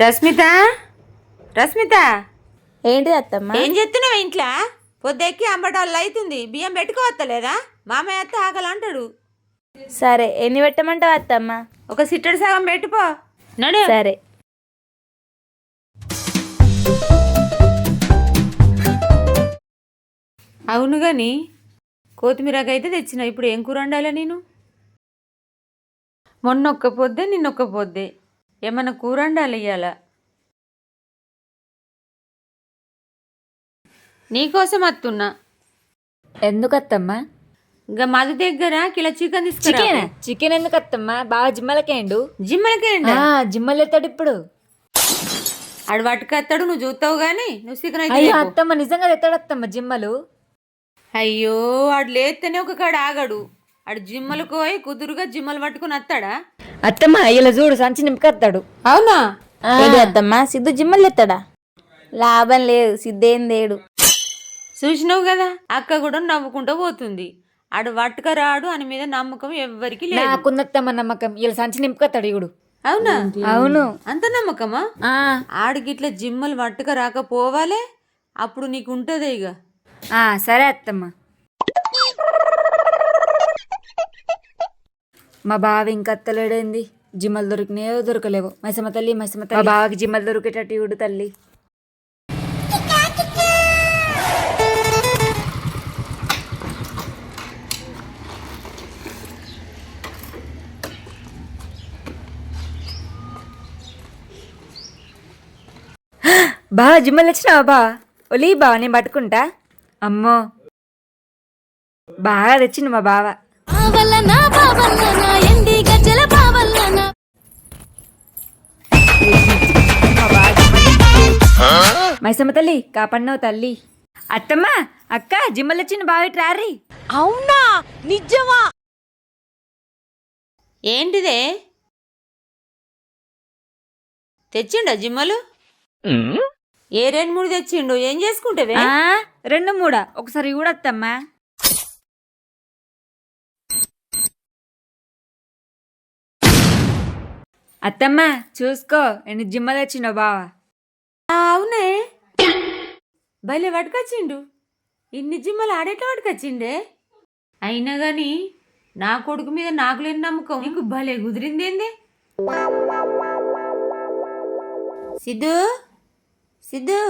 రస్మిత? రస్మిత? ఏంటిది అత్తమ్మ? ఏం చెప్తున్నావు ఇంట్లో? పొద్దెక్కి అంబటాళ్ళు అవుతుంది బియ్యం పెట్టుకోవత్తలేదా మామయ్య అత్త ఆకలి అంటాడు. సరే ఎన్ని పెట్టమంటావు అత్తమ్మ? ఒక సిట్టడి సగం పెట్టుపో నడు. సరే. అవును గాని కొత్తిమీరకైతే తెచ్చిన. ఇప్పుడు ఏం కూర వండాలా నేను? మొన్న ఒక్క పొద్దే నిన్నొక్క పొద్దే. ఏమన్నా కూర వండాలి ఇయ్యాల నీకోసం అత్తున్నా. ఎందుకు అత్తమ్మా ఇంకా మధు దగ్గర కిలో చికెన్ తీసుకురా. చికెన్? చికెన్ ఎందుకు అత్తమ్మా బాగా జిమ్మలకేండు? జిమ్మలకేండి? జిమ్మలు ఎత్తాడు ఇప్పుడు. ఆడు పట్టుకొస్తాడు నువ్వు చూస్తావు గాని నువ్వు చికెన్ అయితే అయ్యో లేపు. అత్తమ్మ నిజంగా ఎత్తాడు అత్తమ్మ జిమ్మలు? అయ్యో ఆడు లేస్తేనే ఒక కాడ ఆగడు. ఆడు జిమ్మలకు పోయి కుదురుగా జిమ్మలు పట్టుకుని వస్తాడా అత్తమ్మ ఇలా చూడు సంచి నింపుకొస్తాడు. అవునా? ఏంటి అత్తమ్మ? సిద్ధు జిమ్మలు ఎత్తాడా? లాభం లేదు సిద్ధేం లేడు. చూసినావు కదా అక్క కూడా నవ్వుకుంటూ పోతుంది. ఆడు పట్టుక రాడు అని మీద నమ్మకం ఎవ్వరికి లేదు. నాకుందత్తమ్మ నమ్మకం ఇలా సంచి నింపుకొస్తాడు ఇగుడు అవునా? అవును. అంత నమ్మకమా? ఆ, ఆడికి ఇట్లా జిమ్మలు పట్టుక రాకపోవాలే అప్పుడు నీకు ఉంటదే ఇక ఆ, సరే అత్తమ్మ. మా బావ ఇంకత్తలేడేంది జిమ్మలు దొరికినాయో దొరకలేవు. మైసమ్మ తల్లి మైసమ్మ తల్లి. మా బావకి జిమ్మలు దొరికేటట్టు ఇవుడు తల్లి. బా జిమ్మలు వచ్చినావా బా? ఒలి బా నేను పట్టుకుంటా. అమ్మో. బాగా తెచ్చిండు మా బావ. ఎండి గజ్జల మైసమ్మ తల్లి కాపన్నావు తల్లి. అత్తమ్మ అక్క జిమ్మలు వచ్చిన బావి ట్రారీ. అవునా? నిజమా? ఏంటిదే? తెచ్చిండా జిమ్మలు? ఏ రెండు మూడు తెచ్చిండు? ఏం చేసుకుంటావే? ఆ, రెండు మూడా? ఒకసారి కూడా అత్తమ్మా అత్తమ్మ చూసుకో ఎన్ని జిమ్మలు వచ్చిన బావ. అవునే. భలే పట్టుకొచ్చిండు ఇన్ని జిమ్మలు ఆడేట్లా పట్టుకొచ్చిండే అయినా గాని నా కొడుకు మీద నాకు లేని నమ్మకం. నీకు భలే కుదిరిందేంది సిద్ధు సిద్ధు.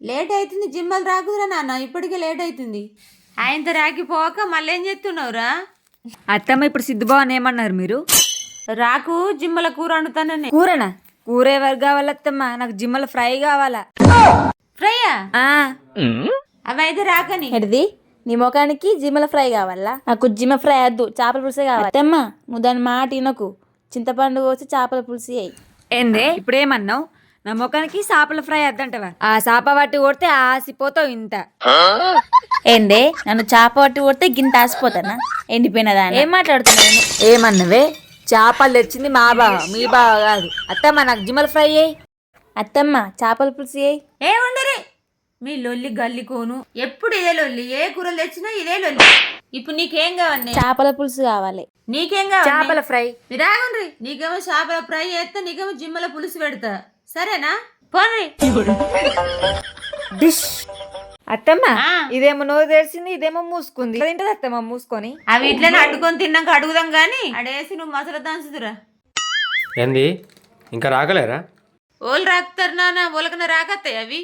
లేట్ అవుతుంది జిమ్మలు రాకుదురా నాన్న ఇప్పటికే లేట్ అవుతుంది ఆయనతో రాకిపోక మళ్ళీ ఏం చేస్తున్నావురా? అత్తమ్మ ఇప్పుడు సిద్ధుబావన్ ఏమన్నారు మీరు? రాకు జిమ్మల కూర వండుతానని. కూరనా? కూర ఎవరు కావాలి అత్తమ్మ నాకు జిమ్మల ఫ్రై కావాలా. ఫ్రైయా? ఆ, అవి అయితే రాకని. ఏంటిది? నీ ముఖానికి జిమ్మల ఫ్రై కావాలా? నాకు జిమ్మ ఫ్రై వద్దు. చేపల పులుసే కావాలి. అత్తమ్మ నువ్వు దాని మాట వినకు. చింతపండు కోసి చేపల పులుసు అయ్యి ఏందే? ఇప్పుడేమన్నావు? నా ముఖానికి చేపల ఫ్రై వద్దంటవా? ఆ చేప పట్టి కొడితే ఆసిపోతావు ఇంత. ఏందే? నన్ను చేప పట్టి కొడితే గింత ఆసిపోతానా? ఎండిపోయిన దాన్ని ఏం మాట్లాడుతున్నావు? ఏమన్నవే? చేపలు తెచ్చింది మా బావ మీ బావ కాదు. అత్తమ్మ నాకు జిమ్మల ఫ్రై అయ్యి అత్తమ్మ చేపల పులుసు అయ్యి ఏ ఉండరే మీ లొల్లి గల్లి కోను. ఎప్పుడు ఇదే లొల్లి? ఏ కూరలు తెచ్చినా ఇదే లొల్లి. ఇప్పుడు నీకేం కావాలి చేపల పులుసు కావాలి. నీకేం కావాలి? చేపల ఫ్రై. మీరు ఆగండ్రి నీకేమో చేపల ఫ్రై చేస్తా నీకేమో జిమ్మల పులుసు పెడతా. సరేనా? పోన్రి. డిష్. అత్తమ్మ. ఇదేమో నోరు తెరిచింది ఇదేమో మూసుకుంది. తింటది అత్తమ్మ మూసుకొని? అవి ఇట్లనే అడ్డుకొని తిన్నాక అడుగుదాం గాని అడేసి నువ్వు మసలు దంచుతురా ఏంది? ఇంకా రాగలేరా ఓళ్ళు రాకుతారు నాన్న ఓలకన రాకత్తాయి అవి.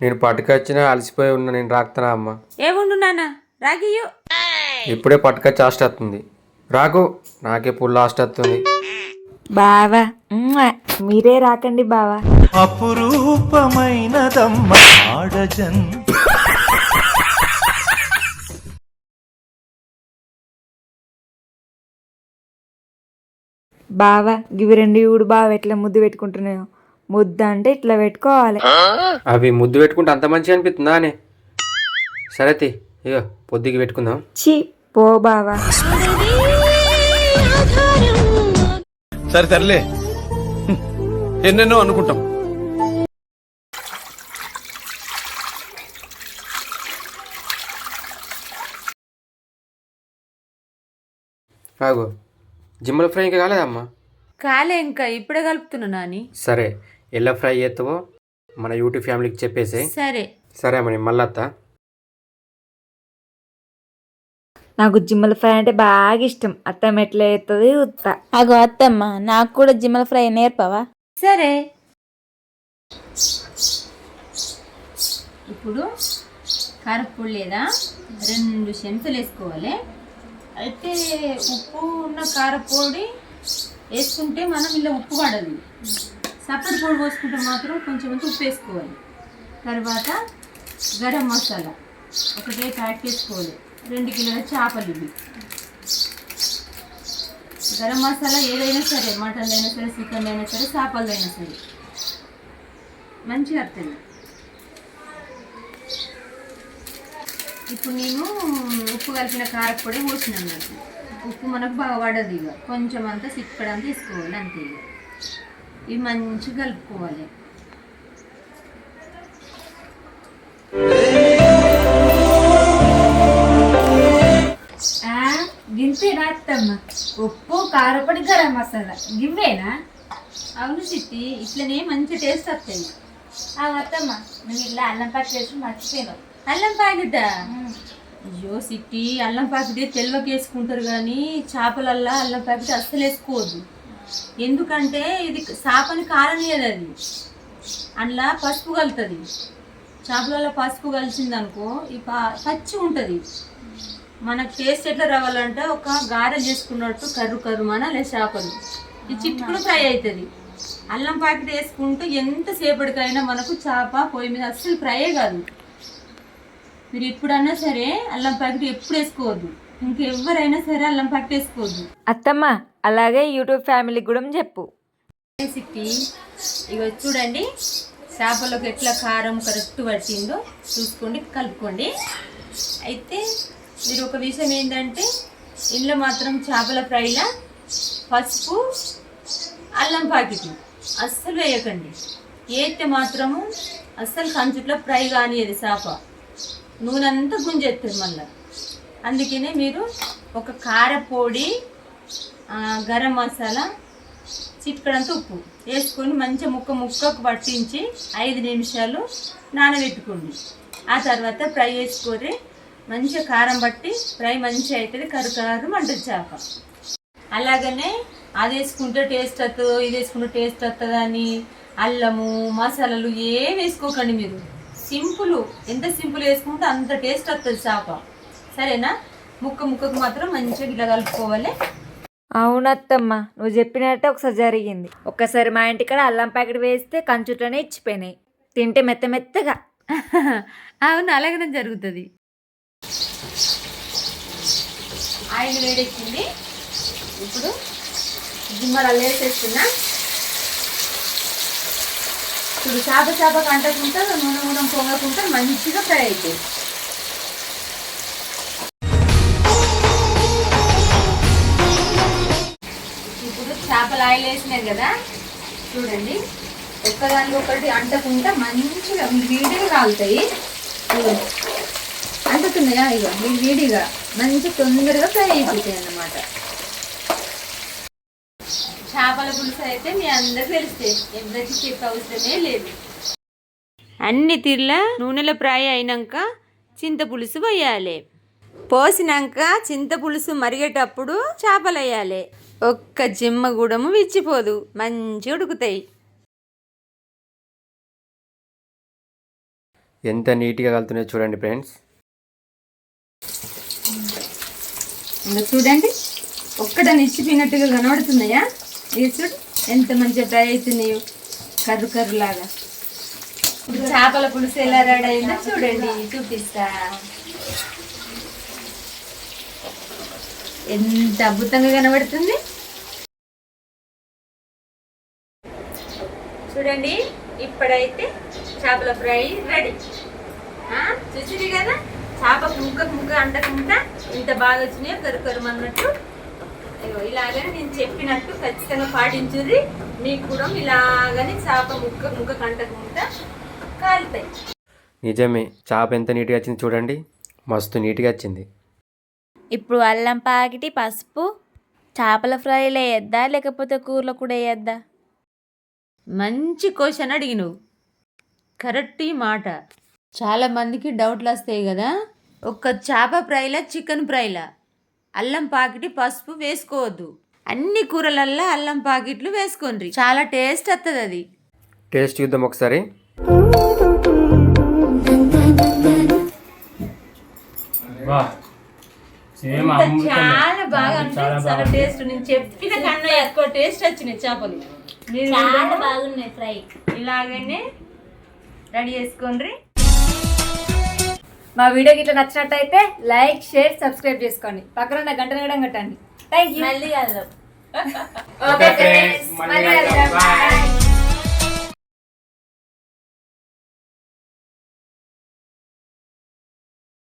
నేను పట్టుకొచ్చినా అలసిపోయి ఉన్నా నేను రాకుతానా అమ్మ? ఏముండు నాన్న రాకియ్యో ఇప్పుడే పట్టుకొచ్చి ఆస్ట్ వస్తుంది రాకు నాకే పుల్ ఆస్ట్ వస్తుంది బావా. మీరే రాకండి బావా. అపురూపమైనదమ్మ ఆడజన్. బావా ఇవి రెండు ఇవుడు బావ ఎట్లా ముద్దు పెట్టుకుంటున్నాయో? ముద్ద అంటే ఇట్లా పెట్టుకోవాలి. అవి ముద్దు పెట్టుకుంటే అంత మంచిగా అనిపిస్తుందా అని. సరే తి ఇగో పొద్దుకి పెట్టుకుందాం. చి పో బావా. సరే సర్లే. ఎన్నెన్నో అనుకుంటాం. రాగు జిమ్మల ఫ్రై ఇంకా కాలేదమ్మా? కాలే ఇంకా ఇప్పుడే కలుపుతున్నా నాని. సరే ఎలా ఫ్రై చేస్తావో మన యూట్యూబ్ ఫ్యామిలీకి చెప్పేసి. సరే. సరే మరి మళ్ళత్త నాకు జిమ్మల ఫ్రై అంటే బాగా ఇష్టం. అత్తమ్మ ఎట్లా అవుతుంది ఉత్త. అగో అత్తమ్మ నాకు కూడా జిమ్మల ఫ్రై నేర్పవా? సరే. ఇప్పుడు కారపొడి లేదా రెండు చెంచులు వేసుకోవాలి అయితే ఉప్పు ఉన్న కారపొడి వేసుకుంటే మనం ఇలా ఉప్పు పడదు సపరేట్ పొడి పోసుకుంటే మాత్రం కొంచెం కొంచెం ఉప్పు వేసుకోవాలి. తర్వాత గరం మసాలా ఒకటే ప్యాక్ వేసుకోవాలి రెండు కిలోల చేపలు ఇవి. గరం మసాలా ఏదైనా సరే మటన్ అయినా సరే చికెన్ అయినా సరే చేపలు అయినా సరే. మంచిగా అర్థం ఇప్పుడు నేను ఉప్పు కలిపిన కారపొడి పోసిన అన్నట్టు ఉప్పు మనకు బాగా పడదు ఇక. కొంచెం అంతా సిక్కడంతా తీసుకోవాలి అంతే ఇక. ఇవి మంచిగా కలుపుకోవాలి. గింతేనా అత్తమ్మ ఉప్పు కారపొడి గరం మసాలా. గివ్వేనా? అవును చిట్టి ఇట్లనే మంచి టేస్ట్ వస్తాయి. అత్తమ్మ నువ్వు ఇలా అల్లం పచ్చి చేసి మర్చిపోయినావు. అల్లం ప్యాకెట్ అయ్యో సిట్టి అల్లం ప్యాకెట్ తెల్వకి వేసుకుంటారు కానీ చేపలల్లా అల్లం ప్యాకెట్ అస్సలు వేసుకోవద్దు. ఎందుకంటే ఇది చేపని కారనీయదు అది. అందులో పసుపు కలుతుంది. చేపలలో పసుపు కలిసింది అనుకో ఈ పచ్చి ఉంటుంది. మనకు టేస్ట్ ఎట్లా రావాలంటే ఒక గారె చేసుకున్నట్టు కర్రు కర్రు మన లే చేపలు. ఈ చిట్టుకుడు ఫ్రై అవుతుంది అల్లం ప్యాకెట్ వేసుకుంటూ ఎంతసేపటికైనా మనకు చేప పొయ్యి మీద అస్సలు ఫ్రైయే కాదు. మీరు ఎప్పుడన్నా సరే అల్లం ప్యాకెట్ ఎప్పుడు వేసుకోవద్దు. ఇంకెవరైనా సరే అల్లం ప్యాకెట్ వేసుకోవద్దు. అత్తమ్మ అలాగే యూట్యూబ్ ఫ్యామిలీకి కూడా చెప్పు. సిట్టి ఇక చూడండి. చేపలకు ఎట్లా కారం కరెక్ట్ పట్టిందో చూసుకోండి కలుపుకోండి. అయితే మీరు ఒక విషయం ఏంటంటే ఇంట్లో మాత్రం చేపల ఫ్రైలా పసుపు అల్లం ప్యాకెట్ అస్సలు వేయకండి. వేస్తే మాత్రము అస్సలు కంచుట్లో ఫ్రై కానియది చేప. నూనె అంతా గుంజేస్తారు మళ్ళీ. అందుకనే మీరు ఒక కారపొడి గరం మసాలా చిక్కడంత ఉప్పు వేసుకొని మంచిగా ముక్క ముక్కకు పట్టించి ఐదు నిమిషాలు నానబెట్టుకోండి. ఆ తర్వాత ఫ్రై వేసుకొని మంచిగా కారం పట్టి ఫ్రై మంచిగా అవుతుంది కరుకారు మంటది చేప. అలాగనే అది వేసుకుంటే టేస్ట్ వస్తుందో ఇది వేసుకుంటే టేస్ట్ వస్తుందని అల్లము మసాలాలు ఏం వేసుకోకండి మీరు. సింపుల్ ఎంత సింపుల్ వేసుకుంటే అంత టేస్ట్ వస్తుంది చేప. సరేనా? ముక్క ముక్కకు మాత్రం మంచిగా ఇలా కలుపుకోవాలి. అవునత్తమ్మ నువ్వు చెప్పినట్టే ఒకసారి జరిగింది. ఒక్కసారి మా ఇంటికాడ అల్లం ప్యాకెట్ వేస్తే కంచుట్లోనే ఇచ్చిపోయినాయి. తింటే మెత్త మెత్తగా. అవును అలాగనే జరుగుతుంది. ఆయిల్ వేడెక్కింది. ఇప్పుడు జిమ్మలు వేసేస్తున్నా ఇప్పుడు చేప చేప కంటకుంటే నూనె నూనె పొంగకుంటే మంచిగా ఫ్రై అవుతాయి ఇప్పుడు చేపలు ఆయిల్ వేసినాయి కదా చూడండి. ఒక్కదానికి ఒకటి అంటకుండా మంచిగా వీడిగా కాలుతాయి. అంటుతున్నాయా ఇక వీడిగా. మంచి తొందరగా ఫ్రై అయిపోతాయి అన్నమాట చేపల పులుసు అయితే మీ అందరికి తెలిస్తే. ఎవరికి చెప్పే అవసరమే లేదు. అన్ని తీర్ల నూనెలో ఫ్రై అయినాక చింత పులుసు పోయాలి పోసినాక చింత పులుసు మరిగేటప్పుడు చేపలు వేయాలి. ఒక్క జిమ్మ గూడము విచ్చిపోదు. మంచిగా ఉడుకుతాయి. ఎంత నీట్గా కలుతున్నాయో చూడండి ఫ్రెండ్స్. చూడండి. ఒక్కటని ఇచ్చిపోయినట్టుగా కనబడుతున్నాయా? ఇది చూడు ఎంత మంచిగా ఫ్రై అవుతున్నాయో కర్రు కర్రు లాగా ఇప్పుడు చేపల పులుసు ఎలా రెడీ అయిందో చూడండి చూపిస్తా. ఎంత అద్భుతంగా కనబడుతుంది. చూడండి ఇప్పుడైతే చేపల ఫ్రై రెడీ. చూసిరి కదా? చేప కుంక కుంక అంటకుండా ఇంత బాగా వచ్చినాయో కరుకరు అన్నట్టు. ఇగో ఇలాగని నేను చెప్పినట్టు ఖచ్చితంగా పాటించుర్రి. మీకు కూడా ఇలాగని చేప ముక్క ముక్క కంటకుండా కాలుతాయి నిజమే చేప ఎంత నీట్గా వచ్చింది చూడండి. మస్తు నీట్గా వచ్చింది. ఇప్పుడు అల్లం ప్యాకెట్ పసుపు చేపల ఫ్రైలో వేయద్దా లేకపోతే కూరలో కూడా వేయద్దా? మంచి క్వశ్చన్ అడిగినవు కరెక్ట్ ఈ మాట. చాలా మందికి డౌట్లు వస్తాయి కదా. ఒక్క చేప ఫ్రైలా చికెన్ ఫ్రైలా? అల్లం పాకెట్ పసుపు వేసుకోవద్దు. అన్ని కూరలల్లో అల్లం పాకెట్లు వేసుకోండి చాలా టేస్ట్ వస్తుంది అది. టేస్ట్ చూద్దాం ఒకసారి. చాలా బాగా అంటే చాలా టేస్ట్ నేను చెప్పిన కన్నా ఎక్కువ టేస్ట్ వచ్చినాయి చేపలు. మీరు చాలా బాగున్నాయి ఫ్రై. ఇలాగనే రెడీ చేసుకోండి మా వీడియోకి ఇట్లా నచ్చినట్టయితే లైక్ షేర్ సబ్స్క్రైబ్ చేసుకోండి. పక్కన ఉన్న గంట కూడా కొట్టండి. థ్యాంక్ యూ మళ్ళీ కలుద్దాం. ఓకే ఫ్రెండ్స్ మళ్ళీ.